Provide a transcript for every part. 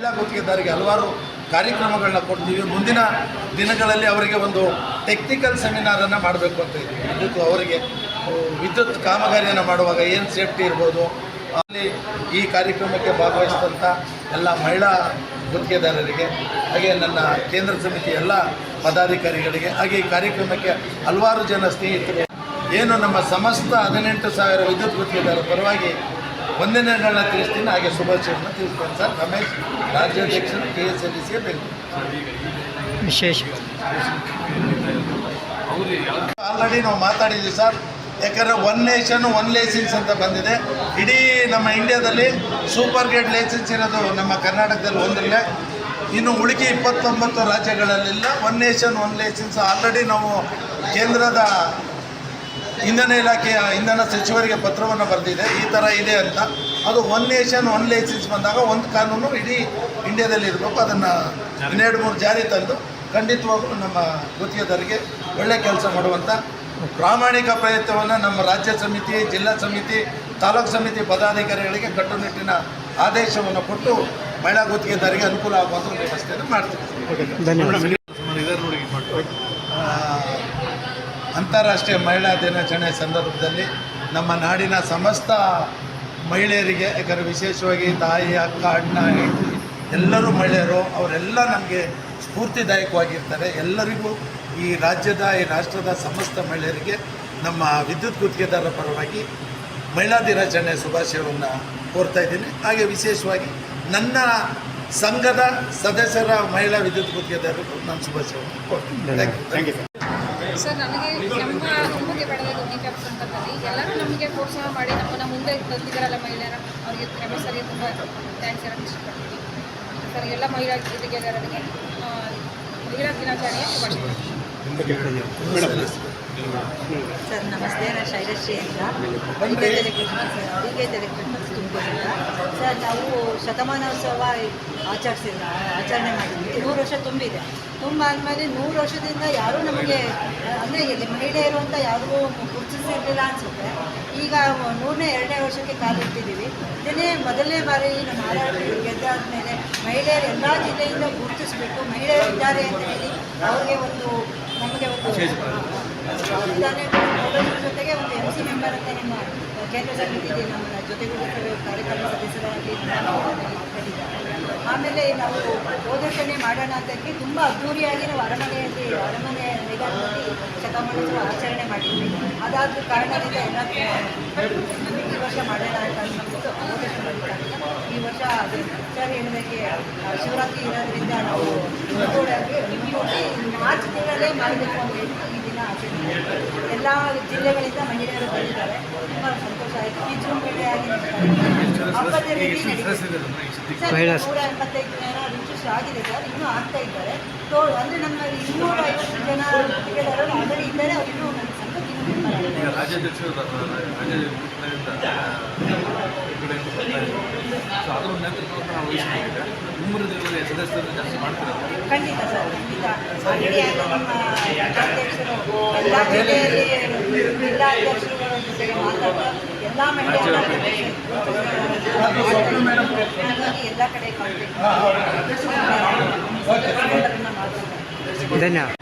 ಮಹಿಳಾ ಗುತ್ತಿಗೆದಾರಿಗೆ ಹಲವಾರು ಕಾರ್ಯಕ್ರಮಗಳನ್ನ ಕೊಡ್ತೀವಿ. ಮುಂದಿನ ದಿನಗಳಲ್ಲಿ ಅವರಿಗೆ ಒಂದು ಟೆಕ್ನಿಕಲ್ ಸೆಮಿನಾರನ್ನು ಮಾಡಬೇಕು ಅಂತ ಇದ್ದೀವಿ ವಿದ್ಯುತ್ ಅವರಿಗೆ ವಿದ್ಯುತ್ ಕಾಮಗಾರಿಯನ್ನು ಮಾಡುವಾಗ ಏನು ಸೇಫ್ಟಿ ಇರ್ಬೋದು, ಅಲ್ಲಿ ಈ ಕಾರ್ಯಕ್ರಮಕ್ಕೆ ಭಾಗವಹಿಸಿದಂಥ ಎಲ್ಲ ಮಹಿಳಾ ಗುತ್ತಿಗೆದಾರರಿಗೆ, ಹಾಗೆ ನನ್ನ ಕೇಂದ್ರ ಸಮಿತಿ ಎಲ್ಲ ಪದಾಧಿಕಾರಿಗಳಿಗೆ, ಹಾಗೆ ಈ ಕಾರ್ಯಕ್ರಮಕ್ಕೆ ಹಲವಾರು ಜನ ಸ್ನೇಹಿತರು. ಏನು ನಮ್ಮ ಸಮಸ್ತ ಹದಿನೆಂಟು ಸಾವಿರ ವಿದ್ಯುತ್ ಗುತ್ತಿಗೆದಾರರ ಪರವಾಗಿ ವಂದನೆಗಳನ್ನ ತಿಳಿಸ್ತೀನಿ. ಹಾಗೆ ಶುಭಾಶಯಗಳನ್ನ ತಿಳಿಸ್ತೀನಿ ಸರ್. ರಮೇಶ್ ರಾಜ್ಯಾಧ್ಯಕ್ಷರು ಕೆ ಎಸ್ ಎಲ್ ಸಿಗೆ ಬೆಂಗಳೂರು. ವಿಶೇಷ. ಆಲ್ರೆಡಿ ನಾವು ಮಾತಾಡಿದ್ವಿ ಸರ್. ಯಾಕಂದರೆ ಒನ್ ನೇಷನ್ ಒನ್ ಲೈಸೆನ್ಸ್ ಅಂತ ಬಂದಿದೆ. ಇಡೀ ನಮ್ಮ ಇಂಡಿಯಾದಲ್ಲಿ ಸೂಪರ್ ಗ್ರೇಡ್ ಲೈಸೆನ್ಸ್ ಇರೋದು ನಮ್ಮ ಕರ್ನಾಟಕದಲ್ಲಿ ಒಂದಿಲ್ಲ. ಇನ್ನು ಉಳಿಕೆ ಇಪ್ಪತ್ತೊಂಬತ್ತು ರಾಜ್ಯಗಳಲ್ಲೆಲ್ಲ. One nation one license already ನಾವು ಕೇಂದ್ರದ ಇಂಧನ ಇಲಾಖೆಯ ಇಂಧನ ಸಚಿವರಿಗೆ ಪತ್ರವನ್ನು ಬರೆದಿದೆ. ಈ ಥರ ಇದೆ ಅಂತ. ಅದು ಒನ್ ನೇಷನ್ ಒನ್ ಲೈಸೆನ್ಸ್ ಬಂದಾಗ ಒಂದು ಕಾನೂನು ಇಡೀ ಇಂಡಿಯಾದಲ್ಲಿ ಇರಬೇಕು. ಅದನ್ನು ಹನ್ನೆರಡು ಮೂರು ಜಾರಿ ತಂದು ಖಂಡಿತವಾಗೂ ನಮ್ಮ ಗುತ್ತಿಗೆದಾರರಿಗೆ ಒಳ್ಳೆ ಕೆಲಸ ಮಾಡುವಂಥ ಪ್ರಾಮಾಣಿಕ ಪ್ರಯತ್ನವನ್ನು ನಮ್ಮ ರಾಜ್ಯ ಸಮಿತಿ, ಜಿಲ್ಲಾ ಸಮಿತಿ, ತಾಲೂಕು ಸಮಿತಿ ಪದಾಧಿಕಾರಿಗಳಿಗೆ ಕಟ್ಟುನಿಟ್ಟಿನ ಆದೇಶವನ್ನು ಕೊಟ್ಟು ಮಹಿಳಾ ಗುತ್ತಿಗೆದಾರಿಗೆ ಅನುಕೂಲ ಆಗುವಂಥ ವ್ಯವಸ್ಥೆಯನ್ನು ಮಾಡ್ತೀವಿ ಧನ್ಯವಾದ ಆ, ಅಂತಾರಾಷ್ಟ್ರೀಯ ಮಹಿಳಾ ದಿನಾಚರಣೆ ಸಂದರ್ಭದಲ್ಲಿ ನಮ್ಮ ನಾಡಿನ ಸಮಸ್ತ ಮಹಿಳೆಯರಿಗೆ ಯಾಕಂದರೆ ವಿಶೇಷವಾಗಿ ತಾಯಿ ಅಕ್ಕ ಅಣ್ಣ ಹೆಂಡತಿ ಎಲ್ಲರೂ ಮಹಿಳೆಯರು ಅವರೆಲ್ಲ ನಮಗೆ ಸ್ಫೂರ್ತಿದಾಯಕವಾಗಿರ್ತಾರೆ. ಎಲ್ಲರಿಗೂ ಈ ರಾಜ್ಯದ ಈ ರಾಷ್ಟ್ರದ ಸಮಸ್ತ ಮಹಿಳೆಯರಿಗೆ ನಮ್ಮ ವಿದ್ಯುತ್ ಗುತ್ತಿಗೆದಾರರ ಪರವಾಗಿ ಮಹಿಳಾ ದಿನಾಚರಣೆ ಶುಭಾಶಯವನ್ನು ಕೋರ್ತಾ ಇದ್ದೀನಿ. ಹಾಗೆ ವಿಶೇಷವಾಗಿ ನನ್ನ ಸಂಘದ ಸದಸ್ಯರ ಮಹಿಳಾ ವಿದ್ಯುತ್ ಗುತ್ತಿಗೆದಾರರಿಗೂ ನಾನು ಶುಭಾಶಯವನ್ನು ಕೋರ್ತೀನಿ. ಥ್ಯಾಂಕ್ ಯು ಸರ್ ನನಗೆ ನಮ್ಮ ಕುಟುಂಬಕ್ಕೆ ಪಡೆದ ಕ್ಯಾಪ್ ಸಂಘದಲ್ಲಿ ಎಲ್ಲರೂ ನಮಗೆ ಪ್ರೋತ್ಸಾಹ ಮಾಡಿ ನಮ್ಮನ್ನು ಮುಂದೆ ತಂದಿದ್ದಾರಲ್ಲ ಮಹಿಳೆಯರ ಅವರಿಗೆ ಕ್ರಮ ಸರಿಗೆ ತುಂಬ ಥ್ಯಾಂಕ್ಸ್ ಹೇಳಕ್ಕೆ ಇಷ್ಟಪಡ್ತೀನಿ. ಸರ್ ಎಲ್ಲ ಮಹಿಳಾ ಗುತ್ತಿಗೆದಾರರಿಗೆ ಆ, ಮಹಿಳಾ ದಿನಾಚರಣೆಯ ಸರ್ ನಮಸ್ತೆ ನಾನು ಶೈಲಶ್ರೀ ಅಂತ. ಅಡಿಗೇಟ್ ಎಲೆಕ್ಟ್ರಿಷಿಯನ್ಸ್ ಅಡಿಗೇಟ್ ಎಲೆಕ್ಟ್ರಿಷಿಯನ್ಸ್ ತುಂಬ ಸರ್ ನಾವು ಶತಮಾನೋತ್ಸವ ಆಚರಿಸಿದ ಆಚರಣೆ ಮಾಡಿದ್ವಿ ನೂರು ವರ್ಷ ತುಂಬಿದೆ. ತುಂಬ ಆದಮೇಲೆ ನೂರು ವರ್ಷದಿಂದ ಯಾರೂ ನಮಗೆ ಅಂದರೆ ಇಲ್ಲಿ ಮಹಿಳೆಯರು ಅಂತ ಯಾರಿಗೂ ಗುರುತಿಸಿರಲಿಲ್ಲ ಅನಿಸುತ್ತೆ. ಈಗ ನೂರನೇ ಎರಡನೇ ವರ್ಷಕ್ಕೆ ಕಾಲಿಟ್ಟಿದ್ದೀವಿ ಇದನ್ನೇ ಮೊದಲನೇ ಬಾರಿ ನಮ್ಮ ಆರಾಟದಲ್ಲಿ ಗೆದ್ದಾದ ಮೇಲೆ ಮಹಿಳೆಯರು ಎಲ್ಲ ಜಿಲ್ಲೆಯಿಂದ ಗುರುತಿಸಬೇಕು ಮಹಿಳೆಯರು ಇದ್ದಾರೆ ಅಂತ ಹೇಳಿ ಅವ್ರಿಗೆ ಒಂದು ನಮಗೆ ಒಂದು ಜೊತೆಗೆ ಒಂದು ಎಂ ಸಿ ಮೆಂಬರ್ ಅಂತ ನಿಮ್ಮ ಕೇಂದ್ರ ಸಮಿತಿಗೆ ನಮ್ಮ ಜೊತೆಗೂ ಕಾರ್ಯಕ್ರಮ ಸದಸ್ಯರಾಗಿ ಆಮೇಲೆ ನಾವು ಓದೋಷಣೆ ಮಾಡೋಣ ಅಂತಕ್ಕೆ ತುಂಬ ಅದ್ಧೂರಿಯಾಗಿ ನಾವು ಅರಮನೆಯಲ್ಲಿ ಅರಮನೆ ಮೈದಾನದಲ್ಲಿ ಶತಮಾನೋತ್ಸವ ಆಚರಣೆ ಮಾಡಿದ್ವಿ. ಅದಾದ ಕಾರಣದಿಂದ ಎಲ್ಲ ಈ ವರ್ಷ ಮಾಡೋಣ ಅಂತ ಅನ್ಕೊಂಡ್ಬಿಟ್ಟು ಈ ವರ್ಷ ಸರ್ ಹೇಳಿದಾಗೆ ಆ, ಶಿವರಾತ್ರಿ ಇರೋದ್ರಿಂದ ನಾವು ಮಾರ್ಚ್ ತಿಂಗಳಲ್ಲೇ ಮಾಡಬೇಕು ಅಂತ ಹೇಳಿ ಈ ದಿನ ಆಚರಣೆ ಎಲ್ಲ ಜಿಲ್ಲೆಗಳಿಂದ ಮಹಿಳೆಯರು ಬಂದಿದ್ದಾರೆ. ತುಂಬ ಸಂತೋಷ ಆಯಿತು. ಈ ಜೂನ್ ಆಗಿದೆ. ನೂರ ಎಂಬತ್ತೈದು ಜನ ರಿಜಿಸ್ಟರ್ ಆಗಿದೆ ಸರ್. ಇನ್ನೂ ಆಗ್ತಾ ಇದ್ದಾರೆ. ಸೊ ಅಂದರೆ ನಮ್ಮ ಇನ್ನೂರ ಐವತ್ತು ಜನ ಗುತ್ತಿಗೆದಾರರು ಆಲ್ರೆಡಿ ಇದ್ದಾರೆ. ಅವರು ಇನ್ನೂ ನಮ್ಮ ಸಂಘಕ್ಕೆ ಇನ್ನೂ member ಆಗಿದ್ದಾರೆ. ರಾಜ್ಯಾಧ್ಯಕ್ಷರು ಸೊ ಅದರ ನೇತೃತ್ವವನ್ನು ನಾವು ವಹಿಸಿಕೊಂಡಿದ್ದೆ ಮುಂಬರುವ ದಿನಗಳಲ್ಲಿ ಸದಸ್ಯರು ಜಾಸ್ತಿ ಮಾಡ್ತಿರೋದು ಖಂಡಿತ ಸರ್ ಖಂಡಿತ ಆಲ್ರೆಡಿ ಆಗ ನಮ್ಮ ರಾಜ್ಯಾಧ್ಯಕ್ಷರು ಎಲ್ಲ ಜಿಲ್ಲೆಯಲ್ಲಿ ಜಿಲ್ಲಾಧ್ಯಕ್ಷರುಗಳ ಜೊತೆಗೆ ಮಾತಾಡ್ತಾ ಎಲ್ಲ ಮಹಿಳೆಯರ ಹಾಗಾಗಿ ಎಲ್ಲ ಕಡೆ ಕಾಂಟ್ಯಾಕ್ಟ್ ಮಾತಾಡ್ತಾರೆ ಧನ್ಯವಾದ.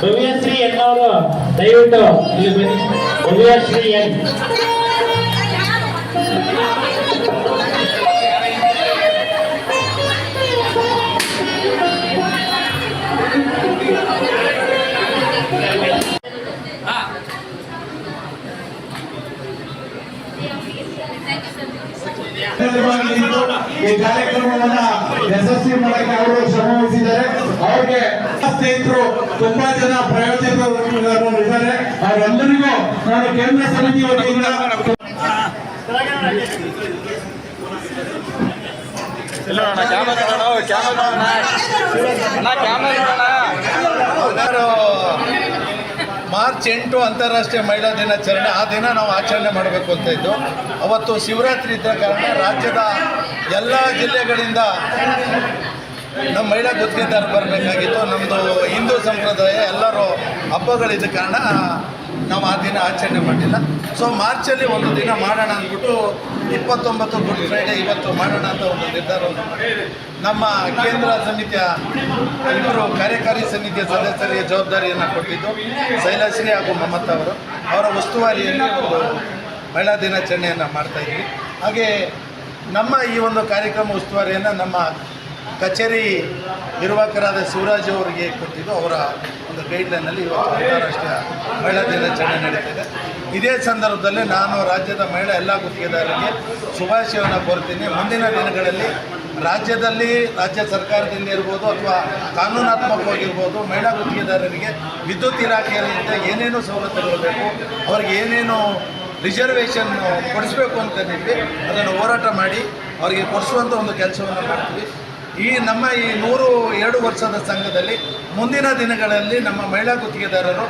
ಭವ್ಯಶ್ರೀ ಎನ್ನವರು ದಯವಿಟ್ಟು ಇಲ್ಲಿ ಬನ್ನಿ ಭವ್ಯಶ್ರೀ ಎನ್ ಕಾರ್ಯಕ್ರಮವನ್ನ ಯಶಸ್ವಿ ಮಾಡಕ್ಕೆ ಅವರು ಶ್ರಮವಹಿಸಿದ್ದಾರೆ ಅವ್ರಿಗೆ ಸ್ನೇಹಿತರು ತುಂಬಾ ಜನ ಪ್ರಯೋಜಕರಿದ್ದಾರೆ ಅವರೆಲ್ಲರಿಗೂ ನಾನು ಕೇಂದ್ರ ಸಮಿತಿ ವತಿಯಿಂದ ಎಲ್ಲರೂ ಮಾರ್ಚ್ ಎಂಟು ಅಂತಾರಾಷ್ಟ್ರೀಯ ಮಹಿಳಾ ದಿನಾಚರಣೆ, ಆ ದಿನ ನಾವು ಆಚರಣೆ ಮಾಡಬೇಕು ಅಂತ ಇದ್ದು, ಅವತ್ತು ಶಿವರಾತ್ರಿ ಇದ್ದ ಕಾರಣ ರಾಜ್ಯದ ಎಲ್ಲ ಜಿಲ್ಲೆಗಳಿಂದ ನಮ್ಮ ಮಹಿಳಾ ಗುತ್ತಿಗೆದಾರ ಬರಬೇಕಾಗಿತ್ತು. ನಮ್ಮದು ಹಿಂದೂ ಸಂಪ್ರದಾಯ, ಎಲ್ಲರೂ ಹಬ್ಬಗಳಿದ್ದ ಕಾರಣ ನಾವು ಆ ದಿನ ಆಚರಣೆ ಮಾಡಿಲ್ಲ. ಸೊ ಮಾರ್ಚಲ್ಲಿ ಒಂದು ದಿನ ಮಾಡೋಣ ಅಂದ್ಬಿಟ್ಟು ಇಪ್ಪತ್ತೊಂಬತ್ತು ಗುಡ್ ಫ್ರೈಡೆ ಇವತ್ತು ಮಾಡೋಣ ಅಂತ ಒಂದು ನಿರ್ಧಾರವನ್ನು ನಮ್ಮ ಕೇಂದ್ರ ಸಮಿತಿಯ ಇಬ್ಬರು ಕಾರ್ಯಕಾರಿ ಸಮಿತಿಯ ಸದಸ್ಯರಿಗೆ ಜವಾಬ್ದಾರಿಯನ್ನು ಕೊಟ್ಟಿದ್ದು ಶೈಲಾಶ್ರೀ ಹಾಗೂ ಮಮತಾ ಅವರು. ಅವರ ಉಸ್ತುವಾರಿಯಲ್ಲಿ ಒಂದು ಮಹಿಳಾ ದಿನಾಚರಣೆಯನ್ನು ಮಾಡ್ತಾ ಇದ್ವಿ. ಹಾಗೆ ನಮ್ಮ ಈ ಒಂದು ಕಾರ್ಯಕ್ರಮ ಉಸ್ತುವಾರಿಯನ್ನು ನಮ್ಮ ಕಚೇರಿ ನಿರ್ವಾಹಕರಾದ ಶಿವರಾಜ್ ಅವರಿಗೆ ಕೊಟ್ಟಿದ್ದು ಅವರ ಒಂದು ಗೈಡ್ಲೈನಲ್ಲಿ ಇವತ್ತು ಅಂತಾರಾಷ್ಟ್ರೀಯ ಮಹಿಳಾ ದಿನಾಚರಣೆ ನಡೀತಿದೆ. ಇದೇ ಸಂದರ್ಭದಲ್ಲಿ ನಾನು ರಾಜ್ಯದ ಮಹಿಳಾ ಎಲ್ಲ ಗುತ್ತಿಗೆದಾರರಿಗೆ ಶುಭಾಶಯವನ್ನು ಕೋರ್ತೀನಿ ಮುಂದಿನ ದಿನಗಳಲ್ಲಿ ರಾಜ್ಯದಲ್ಲಿ, ರಾಜ್ಯ ಸರ್ಕಾರದಿಂದ ಇರ್ಬೋದು ಅಥವಾ ಕಾನೂನಾತ್ಮಕವಾಗಿರ್ಬೋದು ಮಹಿಳಾ ಗುತ್ತಿಗೆದಾರರಿಗೆ ವಿದ್ಯುತ್ ಇಲಾಖೆಯಲ್ಲಿಂದ ಏನೇನು ಸವಲತ್ತುಗಳು ಬೇಕು, ಅವ್ರಿಗೆ ಏನೇನು ರಿಸರ್ವೇಷನ್ ಕೊಡಿಸ್ಬೇಕು ಅಂತಂದಿದ್ವಿ ಅದನ್ನು ಹೋರಾಟ ಮಾಡಿ ಅವರಿಗೆ ಕೊಡಿಸುವಂಥ ಒಂದು ಕೆಲಸವನ್ನು ಮಾಡ್ತೀವಿ. ಈ ನಮ್ಮ ಈ ನೂರು ಎರಡು ವರ್ಷದ ಸಂಘದಲ್ಲಿ ಮುಂದಿನ ದಿನಗಳಲ್ಲಿ ನಮ್ಮ ಮಹಿಳಾ ಗುತ್ತಿಗೆದಾರರು